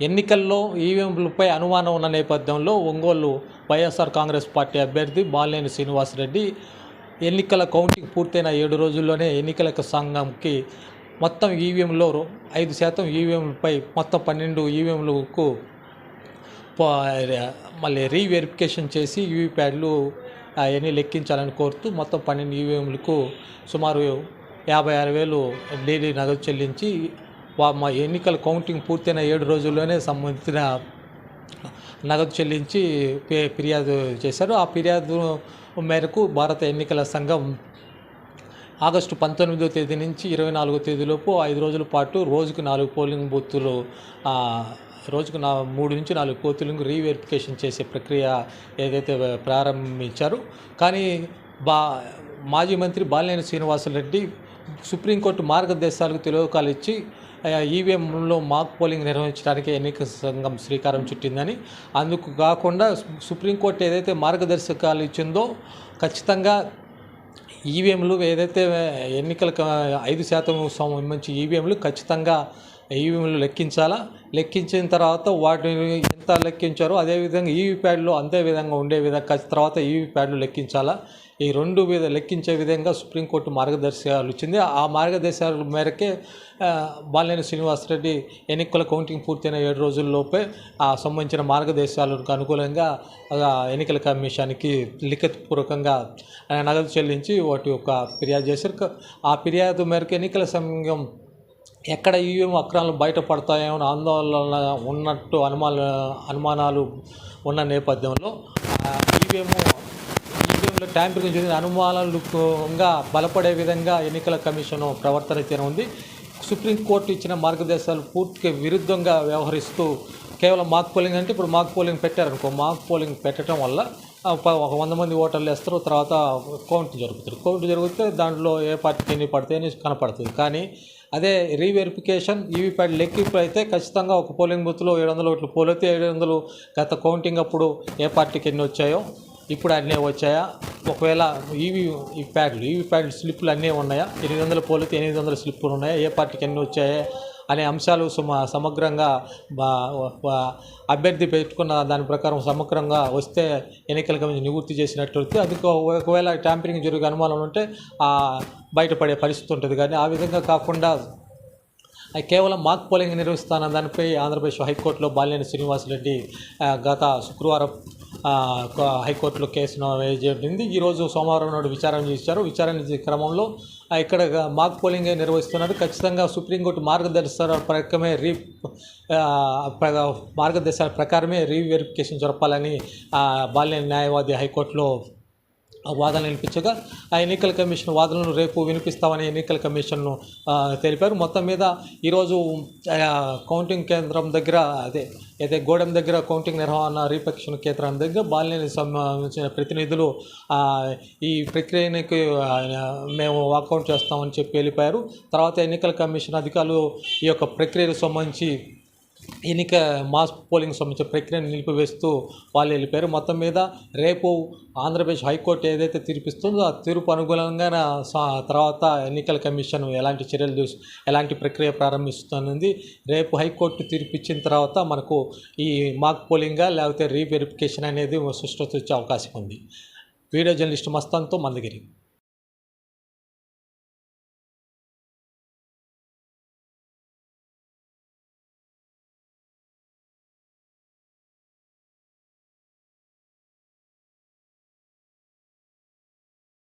ఎన్నికల్లో ఈవీఎంలపై అనుమానం ఉన్న నేపథ్యంలో ఒంగోలు వైఎస్ఆర్ కాంగ్రెస్ పార్టీ అభ్యర్థి బాలినేని శ్రీనివాసరెడ్డి ఎన్నికల కౌంటింగ్ పూర్తయిన ఏడు రోజుల్లోనే ఎన్నికల సంఘంకి మొత్తం ఈవీఎంలో ఐదు శాతం ఈవీఎంలపై మొత్తం పన్నెండు ఈవీఎంలకు మళ్ళీ రీవెరిఫికేషన్ చేసి యూవీప్యాడ్లు అవన్నీ లెక్కించాలని కోరుతూ మొత్తం పన్నెండు ఈవీఎంలకు సుమారు యాభై ఆరు వేలు డైలీ నగదు చెల్లించి మా ఎన్నికల కౌంటింగ్ పూర్తయిన ఏడు రోజుల్లోనే సంబంధించిన నగదు చెల్లించి ఫిర్యాదు చేశారు. ఆ ఫిర్యాదు మేరకు భారత ఎన్నికల సంఘం ఆగస్టు పంతొమ్మిదో తేదీ నుంచి ఇరవై నాలుగో తేదీలోపు ఐదు రోజుల పాటు రోజుకు నాలుగు పోలింగ్ బూత్లు రోజుకు నా మూడు నుంచి నాలుగు పోలింగ్ రీవెరిఫికేషన్ చేసే ప్రక్రియ ఏదైతే ప్రారంభించారు. కానీ బా మాజీ మంత్రి బాలినేని శ్రీనివాసరెడ్డి సుప్రీంకోర్టు మార్గదర్శకాలకు తెలియకాలు ఇచ్చి ఈవీఎంలో మాక్ పోలింగ్ నిర్వహించడానికి ఎన్నికల సంఘం శ్రీకారం చుట్టిందని. అందుకు కాకుండా సుప్రీంకోర్టు ఏదైతే మార్గదర్శకాలు ఇచ్చిందో ఖచ్చితంగా ఈవీఎంలు ఏదైతే ఎన్నికల ఐదు శాతం సంబంధించి ఈవీఎంలు ఖచ్చితంగా ఈవీఎంలు లెక్కించాలా? లెక్కించిన తర్వాత వాటిని ఎంత లెక్కించారో అదేవిధంగా ఈవీ ప్యాడ్లు అంతే విధంగా ఉండే విధంగా తర్వాత ఈవీ ప్యాడ్లు లెక్కించాలా? ఈ రెండు విధ లెక్కించే విధంగా సుప్రీంకోర్టు మార్గదర్శకాలు ఇచ్చింది. ఆ మార్గదర్శకాల మేరకే బాలినేని శ్రీనివాసరెడ్డి ఎన్నికల కౌంటింగ్ పూర్తయిన ఏడు రోజుల్లోపే ఆ సంబంధించిన మార్గదర్శకాలకు అనుకూలంగా ఎన్నికల కమిషన్కి లిఖితపూర్వకంగా నగదు చెల్లించి వాటి యొక్క ఫిర్యాదు చేశారు. ఆ ఫిర్యాదు మేరకు ఎన్నికల సంఘం ఎక్కడ ఈవీఎం అక్రమాలు బయటపడతాయో ఆందోళన ఉన్నట్టు అనుమాన అనుమానాలు ఉన్న నేపథ్యంలో ఈవీఎం ఈవీఎంలో ట్యాంపరింగ్ జరిగిన అనుమానాలుగా బలపడే విధంగా ఎన్నికల కమిషన్ ప్రవర్తన తీరు ఉంది సుప్రీంకోర్టు ఇచ్చిన మార్గదర్శకాలు పూర్తిగా విరుద్ధంగా వ్యవహరిస్తూ కేవలం మాక్ పోలింగ్ అంటే ఇప్పుడు మాక్ పోలింగ్ పెట్టారనుకో మాక్ పోలింగ్ పెట్టడం వల్ల ఒక వంద మంది ఓటర్లు వేస్తారు తర్వాత కౌంట్ జరుగుతుంది కౌంట్ జరిగితే దాంట్లో ఏ పార్టీకి ఎన్ని పడతాయని కనపడుతుంది. కానీ అదే రీవెరిఫికేషన్ ఈవీప్యాడ్ లెక్కింపు అయితే ఖచ్చితంగా ఒక పోలింగ్ బూత్లో ఏడు వందలు ఓట్లు పోలైతే ఏడు వందలు గత కౌంటింగ్ అప్పుడు ఏ పార్టీకి ఎన్ని వచ్చాయో ఇప్పుడు అన్నీ వచ్చాయా? ఒకవేళ ఈవీ ఈ ప్యాడ్లు ఈవీ ప్యాడ్ స్లిప్లు అన్నీ ఉన్నాయా? ఎనిమిది వందల పోలితే ఎనిమిది వందల స్లిప్పులు ఉన్నాయా? ఏ పార్టీకి ఎన్ని వచ్చాయా? అనే అంశాలు సుమ సమగ్రంగా అభ్యర్థి పెట్టుకున్న దాని ప్రకారం సమగ్రంగా వస్తే ఎన్నికల కమిషన్ నివృత్తి చేసినట్లయితే అది ఒకవేళ ట్యాంపరింగ్ జరిగే అనుమానం ఉంటే బయటపడే పరిస్థితి ఉంటుంది. కానీ ఆ విధంగా కాకుండా అది కేవలం మాక్ పోలింగ్ నిర్వహిస్తాన దానిపై ఆంధ్రప్రదేశ్ హైకోర్టులో బాలినేని శ్రీనివాసరెడ్డి గత శుక్రవారం హైకోర్టులో కేసు హైకోర్టులో కేసును ఈరోజు సోమవారం నాడు విచారణ చేశారు. విచారణ చేసే క్రమంలో ఇక్కడ మాక్ పోలింగ్ నిర్వహిస్తున్నారు? ఖచ్చితంగా సుప్రీంకోర్టు మార్గదర్శకాల ప్రకారమే రీ ప్ర- మార్గదర్శకాల ప్రకారమే రీవెరిఫికేషన్ జరపాలని బాల్య న్యాయవాది హైకోర్టులో వాదన వినిపించగా ఆ ఎన్నికల కమిషన్ వాదనలు రేపు వినిపిస్తామని ఎన్నికల కమిషన్ను తెలిపారు. మొత్తం మీద ఈరోజు కౌంటింగ్ కేంద్రం దగ్గర అదే అదే గోడెం దగ్గర కౌంటింగ్ నిర్వహణ రీపక్షణ కేంద్రం దగ్గర బాలినేని సంబంధించిన ప్రతినిధులు ఈ ప్రక్రియకి మేము వాకౌట్ చేస్తామని చెప్పి వెళ్ళిపోయారు. తర్వాత ఎన్నికల కమిషన్ అధికారులు ఈ యొక్క ప్రక్రియకు సంబంధించి ఎన్నిక మాస్ పోలింగ్ సంబంధించిన ప్రక్రియను నిలిపివేస్తూ వాళ్ళు వెళ్ళిపోయారు. మొత్తం మీద రేపు ఆంధ్రప్రదేశ్ హైకోర్టు ఏదైతే తీర్పిస్తుందో ఆ తీర్పు అనుగుణంగా తర్వాత ఎన్నికల కమిషన్ ఎలాంటి చర్యలు చూసి ఎలాంటి ప్రక్రియ ప్రారంభిస్తుంది రేపు హైకోర్టు తీర్పు ఇచ్చిన తర్వాత మనకు ఈ మాక్ పోలింగా లేకపోతే రీవెరిఫికేషన్ అనేది సృష్టి వచ్చే అవకాశం ఉంది. వీడియో జర్నలిస్ట్ మస్తాన్తో మందగిరి.